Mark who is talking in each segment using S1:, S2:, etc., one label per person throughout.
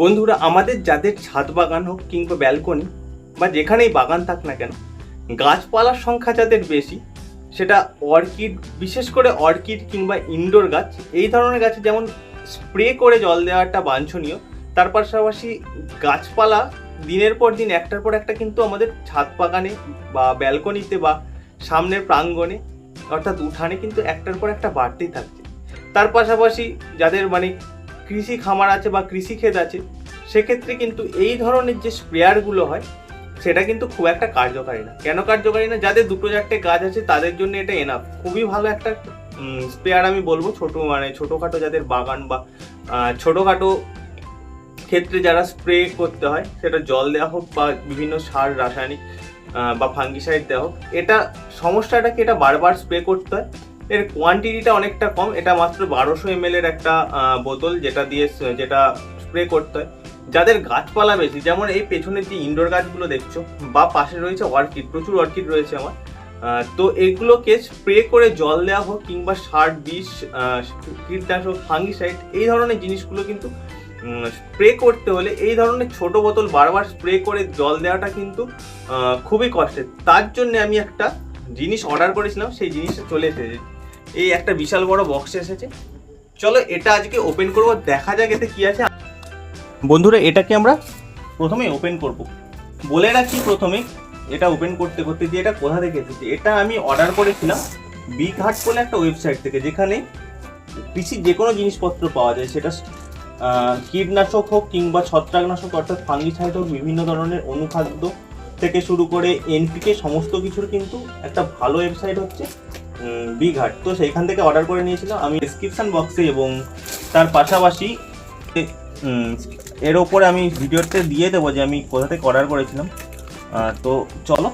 S1: বন্ধুরা, আমাদের যাদের ছাদ বাগান হোক কিংবা ব্যালকনি বা যেখানেই বাগান থাক না কেন, গাছপালার সংখ্যা যাদের বেশি, সেটা অর্কিড, বিশেষ করে অর্কিড কিংবা ইনডোর গাছ, এই ধরনের গাছে যেমন স্প্রে করে জল দেওয়াটা বাঞ্ছনীয়, তার পাশাপাশি গাছপালা দিনের পর দিন একটার পর একটা কিন্তু আমাদের ছাদ বাগানে বা ব্যালকনিতে বা সামনের প্রাঙ্গণে, অর্থাৎ উঠানে কিন্তু একটার পর একটা বাড়তেই থাকছে। তার পাশাপাশি যাদের মানে কৃষি খামার আছে বা কৃষি ক্ষেত আছে, সেক্ষেত্রে কিন্তু এই ধরনের যে স্প্রেয়ারগুলো হয়, সেটা কিন্তু খুব একটা কার্যকারী না। কেন কার্যকারী না? যাদের দুটো চারটে গাছ আছে, তাদের জন্য এটা এনাফ খুবই ভালো একটা স্প্রেয়ার আমি বলব ছোট মানে ছোটোখাটো যাদের বাগান বা ছোটোখাটো ক্ষেত্রে যারা স্প্রে করতে হয়, সেটা জল দেওয়া হোক বা বিভিন্ন সার, রাসায়নিক বা ফাঙ্গিসাইড দেওয়া হোক, এটা সমস্যাটা কি? এটা বারবার স্প্রে করতে হয়। এর কোয়ান্টিটিটা অনেকটা কম। এটা মাত্র বারোশো এম এর একটা বোতল যেটা দিয়ে যেটা স্প্রে করতে হয়। যাদের গাছপালা বেশি, যেমন এই পেছনের যে ইনডোর গাছগুলো দেখছ, বা পাশে রয়েছে অর্কিড প্রচুর অর্কিড রয়েছে আমার তো এগুলোকে স্প্রে করে জল দেওয়া হোক, কিংবা সার, বিষ কীটনাশক ফাঙ্গিসাইড এই ধরনের জিনিসগুলো কিন্তু স্প্রে করতে হলে এই ধরনের ছোট বোতল বারবার স্প্রে করে জল দেওয়াটা কিন্তু খুবই কষ্টের। তার জন্য আমি একটা জিনিস অর্ডার করেছিলাম, সেই জিনিসটা চলে এসেছে। এই একটা বিশাল বড় বক্স এসেছে। চলো এটা আজকে ওপেন করব, দেখা যাক এতে কি আছে। বন্ধুরা, এটাকে আমরা প্রথমে ওপেন করব। বলে রাখি প্রথমে, এটা ওপেন করতে করতে যে এটা কোথা থেকে এসেছে, এটা আমি অর্ডার করেছিলাম বিগ হাট বলে একটা ওয়েবসাইট থেকে, যেখানে কৃষির যে কোনো জিনিসপত্র পাওয়া যায়, সেটা কীটনাশক হোক কিংবা ছত্রাকনাশক, অর্থাৎ ফাঙ্গিসাইড হোক, বিভিন্ন ধরনের অনুখাদ্য থেকে শুরু করে এনপিকে সমস্ত কিছুর কিন্তু একটা ভালো ওয়েবসাইট হচ্ছে। বিগ হাট তো সেইখান থেকে অর্ডার করে নিয়েছিলাম আমি ডিসক্রিপশন বক্সে এবং তার পাশাপাশি এর ওপরে আমি ভিডিওতে দিয়ে দেবো যে আমি কোথা থেকে অর্ডার করেছিলাম। তো চলো,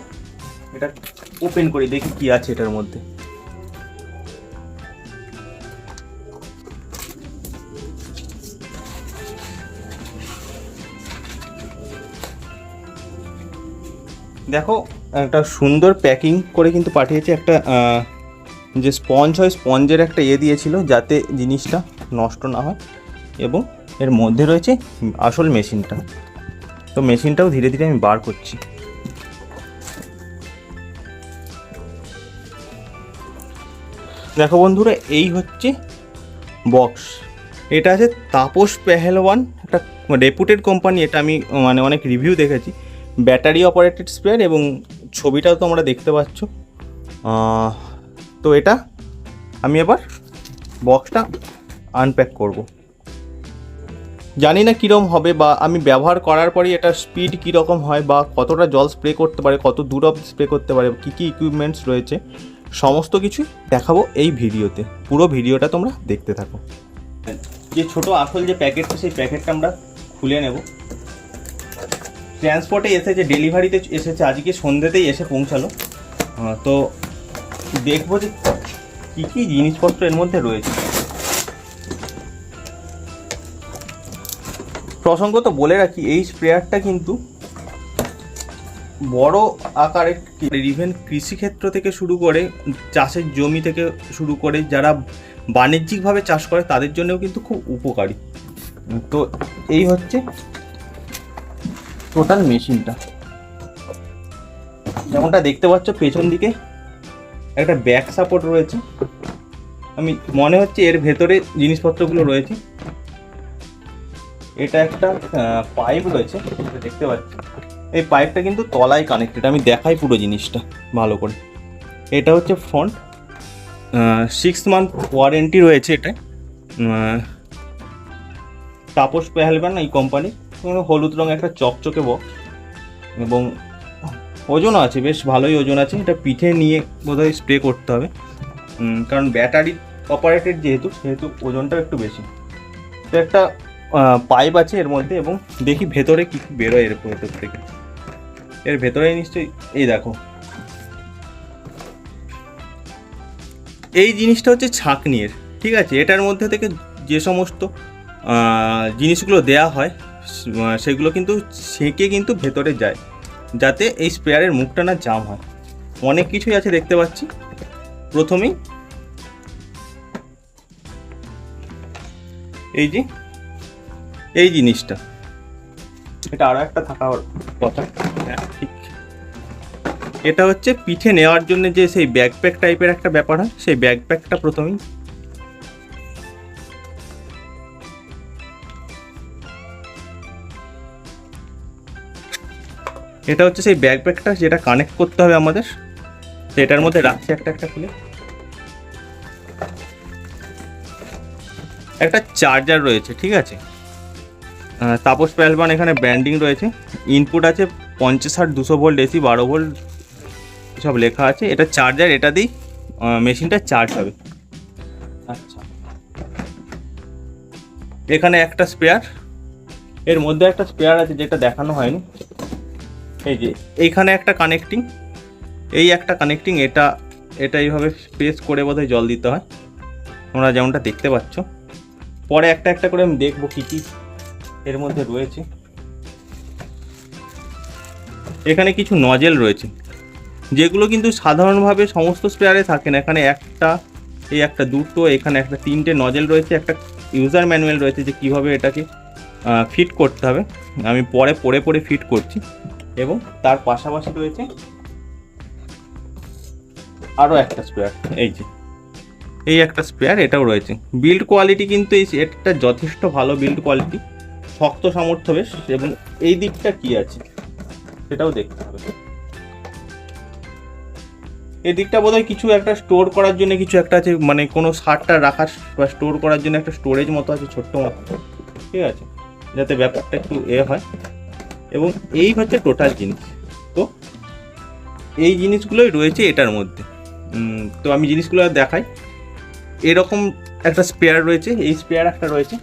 S1: এটা ওপেন করি, দেখি কি আছে এটার মধ্যে। দেখো, একটা সুন্দর প্যাকিং করে কিন্তু পাঠিয়েছে একটা যে স্পঞ্জ হয় স্পঞ্জের একটা ইয়ে দিয়েছিল যাতে জিনিসটা নষ্ট না হয় এবং এর মধ্যে রয়েছে আসল মেশিনটা তো মেশিনটাও ধীরে ধীরে আমি বার করছি। দেখো বন্ধুরা, এই হচ্ছে বক্স এটা আছে তাপস পেহেলওয়ান, একটা রেপুটেড কোম্পানি এটা আমি মানে অনেক রিভিউ দেখেছি। ব্যাটারি অপারেটেড স্প্রেয়ার এবং ছবিটাও তোমরা দেখতে পাচ্ছ। তো এটা আমি এবার বক্সটা আনপ্যাক করব। জানি না কীরকম হবে বা আমি ব্যবহার করার পরই এটার স্পিড কীরকম হয় বা কতটা জল স্প্রে করতে পারে, কত দূর অব স্প্রে করতে পারে, কী কী ইকুইপমেন্টস রয়েছে, সমস্ত কিছু দেখাবো এই ভিডিওতে। পুরো ভিডিওটা তোমরা দেখতে থাকো। যে ছোট আসল যে প্যাকেটটা সেই প্যাকেটটা আমরা খুলে নেব। ট্রান্সপোর্টে এসেছে ডেলিভারিতে এসেছে, আজকে সন্ধ্যেতেই এসে পৌঁছালো। তো দেখব যে কী কী জিনিসপত্র এর মধ্যে রয়েছে? প্রসঙ্গত বলে রাখি, এই স্প্রেয়ারটা কিন্তু বড় আকারে ইভেন কৃষিক্ষেত্র থেকে শুরু করে চাষের জমি থেকে শুরু করে যারা বাণিজ্যিকভাবে চাষ করে তাদের জন্যও কিন্তু খুব উপকারী। তো এই হচ্ছে টোটাল মেশিনটা যেমনটা দেখতে পাচ্ছ, পেছন দিকে একটা ব্যাক সাপোর্ট রয়েছে। আমি, মনে হচ্ছে এর ভেতরে জিনিসপত্রগুলো রয়েছে। এটা একটা পাইপ রয়েছে দেখতে পাচ্ছি। এই পাইপটা কিন্তু তলায় কানেক্টেড আমি দেখাই পুরো জিনিসটা ভালো করে। এটা হচ্ছে ফ্রন্ট সিক্স মান্থ ওয়ারেন্টি রয়েছে এটা তাপস পেহেলবান এই কোম্পানি হলুদ রঙ একটা চকচকে বক্স এবং ওজনও আছে, বেশ ভালোই ওজন আছে। এটা পিঠে নিয়ে বোধহয় স্প্রে করতে হবে। কারণ ব্যাটারি অপারেটেড যেহেতু, সেহেতু ওজনটা একটু বেশি। তো একটা পাইপ আছে এর মধ্যে এবং দেখি ভেতরে কি কি বেরোয় এর ভেতর থেকে। এর ভেতরে নিশ্চয়ই, এই দেখো। এই জিনিসটা হচ্ছে ছাঁকনির, ঠিক আছে? এটার মধ্যে থেকে যে সমস্ত জিনিসগুলো দেয়া হয় সেগুলো কিন্তু সেঁকে কিন্তু ভেতরে যায়। যাতে এই স্প্রেয়ারের মুখটা না জাম হয়। অনেক কিছুই আছে দেখতে পাচ্ছি। প্রথমেই এই যে এই জিনিসটা। এটা আরও একটা থাকা কথা। হ্যাঁ, ঠিক। এটা হচ্ছে পিঠে নেওয়ার জন্য যে সেই ব্যাকপ্যাক টাইপের একটা ব্যাপার হয় সেই ব্যাকপ্যাকটা প্রথমেই এটা হচ্ছে সেই ব্যাকপ্যাকটা যেটা কানেক্ট করতে হবে আমাদের। তো এটার মধ্যে রাখছি একটা একটা খুলে। একটা চার্জার রয়েছে, ঠিক আছে? তাপস প্যালবান এখানে ব্র্যান্ডিং রয়েছে। ইনপুট আছে পঞ্চাশ ষাট, দুশো ভোল্ট এসি বারো ভোল্ট সব লেখা আছে। এটা চার্জার এটা দিই মেশিনটা চার্জ হবে। আচ্ছা। এখানে একটা স্পেয়ার এর মধ্যে একটা স্পেয়ার আছে যেটা দেখানো হয়নি। এই যে, এইখানে একটা কানেক্টিং এই একটা কানেক্টিং এটা এটা এইভাবে স্পেস করে বোধহয় জল দিতে হয়। তোমরা যেমনটা দেখতে পাচ্ছ। পরে একটা একটা করে আমি দেখব কী কী এর মধ্যে রয়েছে। এখানে কিছু নজেল রয়েছে। যেগুলো কিন্তু সাধারণভাবে সমস্ত স্পেয়ারে থাকে না। এখানে একটা, এই একটা দুটো, এখানে একটা তিনটে নজেল রয়েছে, একটা ইউজার ম্যানুয়াল রয়েছে যে কীভাবে এটাকে ফিট করতে হবে। আমি পরে পরে পরে ফিট করছি। এবং তার পাশাপাশি রয়েছে আরও একটা স্পেয়ার এই যে, এই একটা স্পেয়ার এটাও রয়েছে। বিল্ড কোয়ালিটি কিন্তু এই এটা যথেষ্ট ভালো বিল্ড কোয়ালিটি শক্ত সামর্থ্য বেশ, এবং এই দিকটা কি আছে সেটাও দেখতে হবে। এই দিকটা বোধহয় কিছু একটা স্টোর করার জন্য কিছু একটা আছে মানে কোনো সারটা রাখার বা স্টোর করার জন্য একটা স্টোরেজ মতো আছে ছোট্ট মতো। ঠিক আছে, যাতে ব্যাপারটা একটু এ হয়। এবং এই হচ্ছে টোটাল জিনিস। তো এই জিনিসগুলোই রয়েছে এটার মধ্যে। তো আমি জিনিসগুলো দেখাই। এরকম একটা স্পেয়ার রয়েছে, এই স্পেয়ার একটা রয়েছে।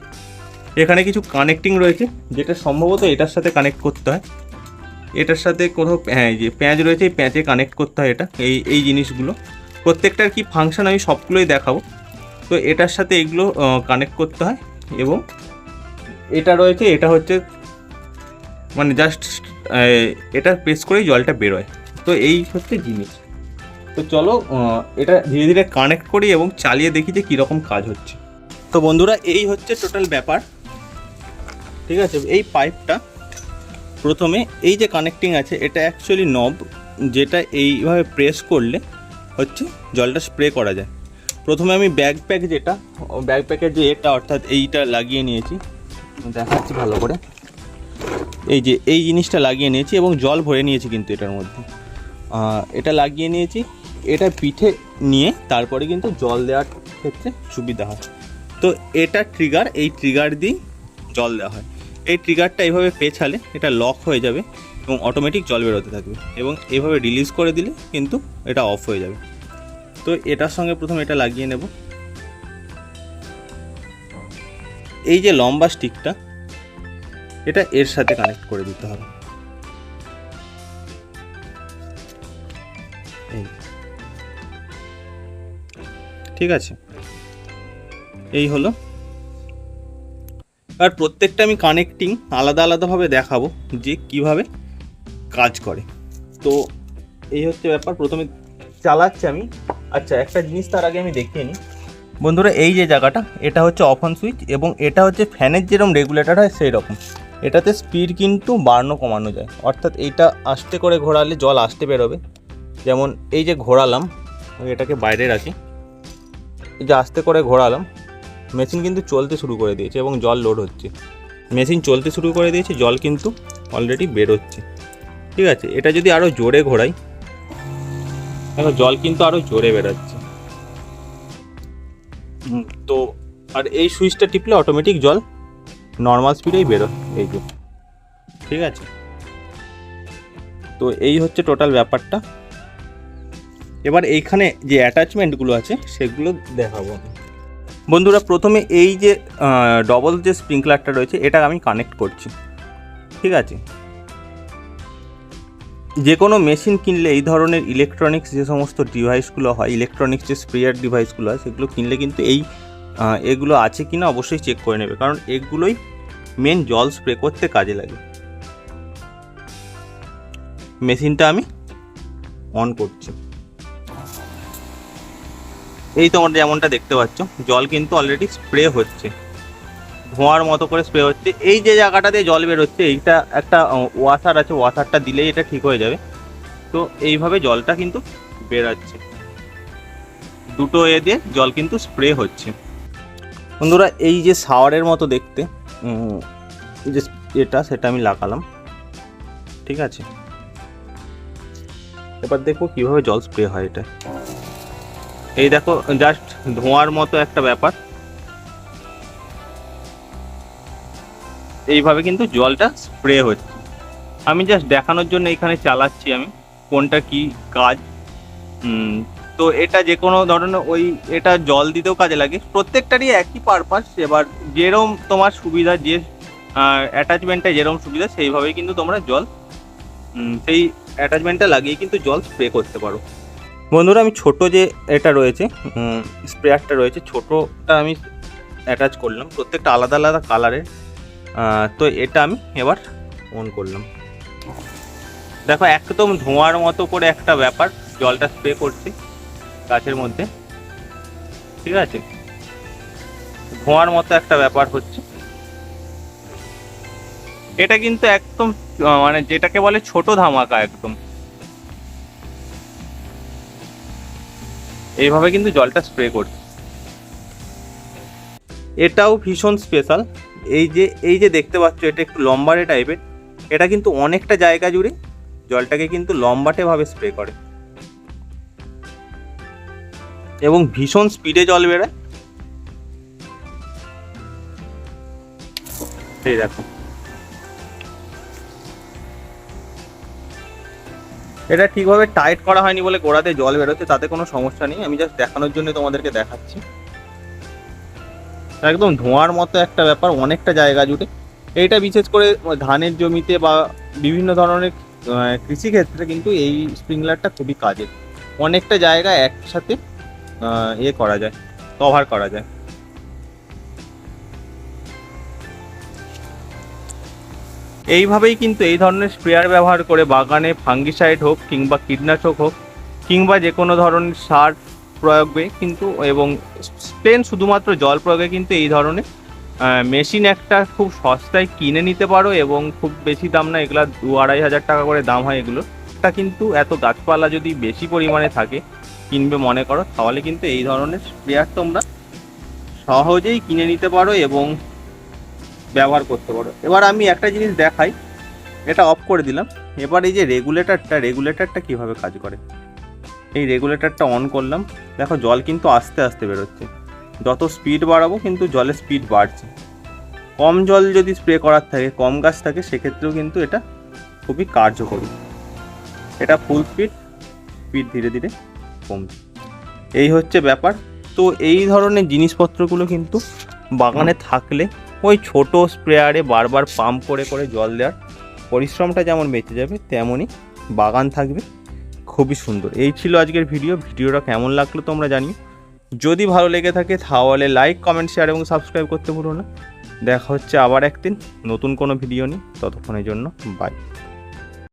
S1: এখানে কিছু কানেক্টিং রয়েছে, যেটা সম্ভবত এটার সাথে কানেক্ট করতে হয়। এটার সাথে কোনো হ্যাঁ যে প্যাঁচ রয়েছে, এই প্যাঁচে কানেক্ট করতে হয় এটা, এই এই জিনিসগুলো। প্রত্যেকটার কি ফাংশন আমি সবগুলোই দেখাবো। তো এটার সাথে এগুলো কানেক্ট করতে হয় এবং এটা রয়েছে, এটা হচ্ছে মানে জাস্ট এটা প্রেস করেই জলটা বেরোয়। তো এই হচ্ছে জিনিস। তো চলো এটা ধীরে ধীরে কানেক্ট করি এবং চালিয়ে দেখি যে কীরকম কাজ হচ্ছে। তো বন্ধুরা, এই হচ্ছে টোটাল ব্যাপার। ঠিক আছে? এই পাইপটা প্রথমে এই যে কানেক্টিং আছে, এটা অ্যাকচুয়ালি নব যেটা এইভাবে প্রেস করলে হচ্ছে জলটা স্প্রে করা যায়। প্রথমে আমি ব্যাগ প্যাক যেটা ব্যাগ প্যাকের যে এটা, অর্থাৎ এইটা লাগিয়ে নিয়েছি। দেখাচ্ছি ভালো করে। এই যে, এই জিনিসটা লাগিয়ে নিয়েছি এবং জল ভরে নিয়েছি কিন্তু এটার মধ্যে। এটা লাগিয়ে নিয়েছি, এটা পিঠে নিয়ে তারপরে কিন্তু জল দেওয়ার ক্ষেত্রে সুবিধা হয়। তো এটা ট্রিগার এই ট্রিগার দিয়েই জল দেওয়া হয়। এই ট্রিগারটা এইভাবে পেছালে এটা লক হয়ে যাবে এবং অটোমেটিক জল বেরোতে থাকবে এবং এভাবে রিলিজ করে দিলে কিন্তু এটা অফ হয়ে যাবে। তো এটার সঙ্গে প্রথমে এটা লাগিয়ে নেব। এই যে লম্বা স্টিকটা এটা এর সাথে কানেক্ট করে দিতে হবে। এই। ঠিক আছে? এই হলো। আর প্রত্যেকটা আমি কানেক্টিং আলাদা আলাদাভাবে দেখাবো যে কীভাবে কাজ করে। তো এই হচ্ছে ব্যাপার, প্রথমে চালাচ্ছি আমি। আচ্ছা একটা জিনিস তার আগে আমি দেখিয়ে নিই। বন্ধুরা, এই যে জায়গাটা, এটা হচ্ছে অফ অন সুইচ এবং এটা হচ্ছে ফ্যানের যেরকম রেগুলেটর হয় সেই রকম এটাতে স্পিড কিন্তু বাড়ানো, কমানো যায়। অর্থাৎ এইটা আস্তে করে ঘোরালে জল আসতে বেরোবে। যেমন এই যে ঘোরালাম এটাকে বাইরে রাখি। এই যে আস্তে করে ঘোরালাম মেশিন কিন্তু চলতে শুরু করে দিয়েছে এবং জল লোড হচ্ছে। মেশিন চলতে শুরু করে দিয়েছে, জল কিন্তু অলরেডি বেরোচ্ছে। ঠিক আছে? এটা যদি আরও জোরে ঘোরাই দেখো জল কিন্তু আরও জোরে বেরোচ্ছে। তো আর এই সুইচটা টিপলে অটোমেটিক জল নর্মাল স্পিডেই বেরোয় এই যে। ঠিক আছে? তো এই হচ্ছে টোটাল ব্যাপারটা। এবার এইখানে যে অ্যাটাচমেন্টগুলো আছে, সেগুলো দেখাবো। বন্ধুরা, প্রথমে এই যে ডবল যে স্প্রিংকলারটা রয়েছে, এটা আমি কানেক্ট করছি। ঠিক আছে? যে কোনো মেশিন কিনলে এই ধরনের ইলেকট্রনিক্স যে সমস্ত ডিভাইসগুলো হয় ইলেকট্রনিক্স যে স্প্রেয়ার ডিভাইসগুলো হয়, সেগুলো কিনলে কিন্তু এই এগুলো আছে কি না অবশ্যই চেক করে নেবে, কারণ এগুলোই মেন জল স্প্রে করতে কাজে লাগে। মেশিনটা আমি অন করছি। এই তোমার যেমনটা দেখতে পাচ্ছ, জল কিন্তু অলরেডি স্প্রে হচ্ছে। ধোঁয়ার মতো করে স্প্রে হচ্ছে। এই যে জায়গাটাতে জল বেরোচ্ছে এইটা একটা ওয়াশার আছে ওয়াশারটা দিলেই এটা ঠিক হয়ে যাবে। তো এইভাবে জলটা কিন্তু বেরাচ্ছে দুটো এ দিয়ে জল কিন্তু স্প্রে হচ্ছে। বন্ধুরা, এই যে শাওয়ারের মতো দেখতে যে এটা সেটা আমি লাগালাম, ঠিক আছে? এবার দেখব কীভাবে জল স্প্রে হয় এটা। এই দেখো জাস্ট ধোঁয়ার মতো একটা ব্যাপার। এইভাবে কিন্তু জলটা স্প্রে হচ্ছে। আমি জাস্ট দেখানোর জন্য এখানে চালাচ্ছি আমি, কোনটা কি কাজ তো এটা যে কোনো ধরনের ওই এটা জল দিতেও কাজে লাগে। প্রত্যেকটারই একই পারপাস এবার যেরম তোমার সুবিধা, যে অ্যাটাচমেন্টটা যেরম সুবিধা, সেইভাবেই কিন্তু তোমরা জল সেই অ্যাটাচমেন্টটা লাগিয়ে কিন্তু জল স্প্রে করতে পারো। বন্ধুরা, আমি ছোট যে এটা রয়েছে স্প্রেয়ারটা রয়েছে, ছোটটা আমি অ্যাটাচ করলাম, প্রত্যেকটা আলাদা আলাদা কালারের তো এটা আমি এবার অন করলাম। দেখো, একদম ধোঁয়ার মতো করে একটা ব্যাপার, জলটা স্প্রে করছে। গাছের মধ্যে। ঠিক আছে? ধোঁয়ার মতো একটা ব্যাপার হচ্ছে। এটা কিন্তু একদম মানে যেটাকে বলে ছোট ধামাকা একদম। এইভাবে কিন্তু জলটা স্প্রে করছে। এটাও ভীষণ স্পেশাল। এই যে এই যে দেখতে পাচ্ছ, এটা একটু লম্বাটে টাইপের এটা কিন্তু অনেকটা জায়গা জুড়ে জলটাকে কিন্তু লম্বাটে ভাবে স্প্রে করে। এবং ভীষণ স্পিডে জল বেরোয়। এই দেখো। এটা ঠিকভাবে টাইট করা হয়নি বলে গোড়াতে জল বেরোচ্ছে, তাতে কোনো সমস্যা নেই। আমি জাস্ট দেখানোর জন্য তোমাদেরকে দেখাচ্ছি। একদম ধোঁয়ার মতো একটা ব্যাপার, অনেকটা জায়গা জুড়ে। এইটা বিশেষ করে ধানের জমিতে বা বিভিন্ন ধরনের কৃষিক্ষেত্রে কিন্তু এই স্প্রিংলারটা খুবই কাজের। অনেকটা জায়গা একসাথে ইয়ে করা যায় কভার করা যায়। এইভাবেই কিন্তু এই ধরনের স্প্রেয়ার ব্যবহার করে বাগানে ফাঙ্গিসাইড হোক কিংবা কীটনাশক হোক, কিংবা যে কোনো ধরনের সার প্রয়োগে কিন্তু, এবং প্লেন শুধুমাত্র জল প্রয়োগে কিন্তু এই ধরনের মেশিন একটা খুব সস্তায় কিনে নিতে পারো এবং খুব বেশি দাম না, এগুলা দু আড়াই হাজার টাকা করে দাম হয় এগুলো এটা কিন্তু এত গাছপালা যদি বেশি পরিমাণে থাকে কিনবে মনে করো, তাহলে কিন্তু এই ধরনের স্প্রেয়ার তোমরা সহজেই কিনে নিতে পারো এবং ব্যবহার করতে পারো। এবার আমি একটা জিনিস দেখাই, এটা অফ করে দিলাম। এবার এই যে রেগুলেটরটা রেগুলেটরটা কীভাবে কাজ করে? এই রেগুলেটরটা অন করলাম। দেখো, জল কিন্তু আস্তে আস্তে বেরোচ্ছে। যত স্পিড বাড়াবো কিন্তু জলের স্পিড বাড়ছে। কম জল যদি স্প্রে করার থাকে, কম গাছ থাকে, সেক্ষেত্রেও কিন্তু এটা খুবই কার্যকরী। এটা ফুল স্পিড স্পিড ধীরে ধীরে। কমছে এই হচ্ছে ব্যাপার। তো এই ধরনের জিনিসপত্রগুলো কিন্তু বাগানে থাকলে ওই ছোট স্প্রেয়ারে বারবার পাম্প করে করে জল দেওয়ার পরিশ্রমটা যেমন বেঁচে যাবে, তেমনই বাগান থাকবে। খুবই সুন্দর। এই ছিল আজকের ভিডিও। ভিডিওটা কেমন লাগল তোমরা জানিও। যদি ভালো লেগে থাকে তাহলে লাইক কমেন্ট শেয়ার এবং সাবস্ক্রাইব করতে ভুলো না। দেখা হচ্ছে আবার একদিন নতুন কোনো ভিডিও নিয়ে। ততক্ষণের জন্য বাই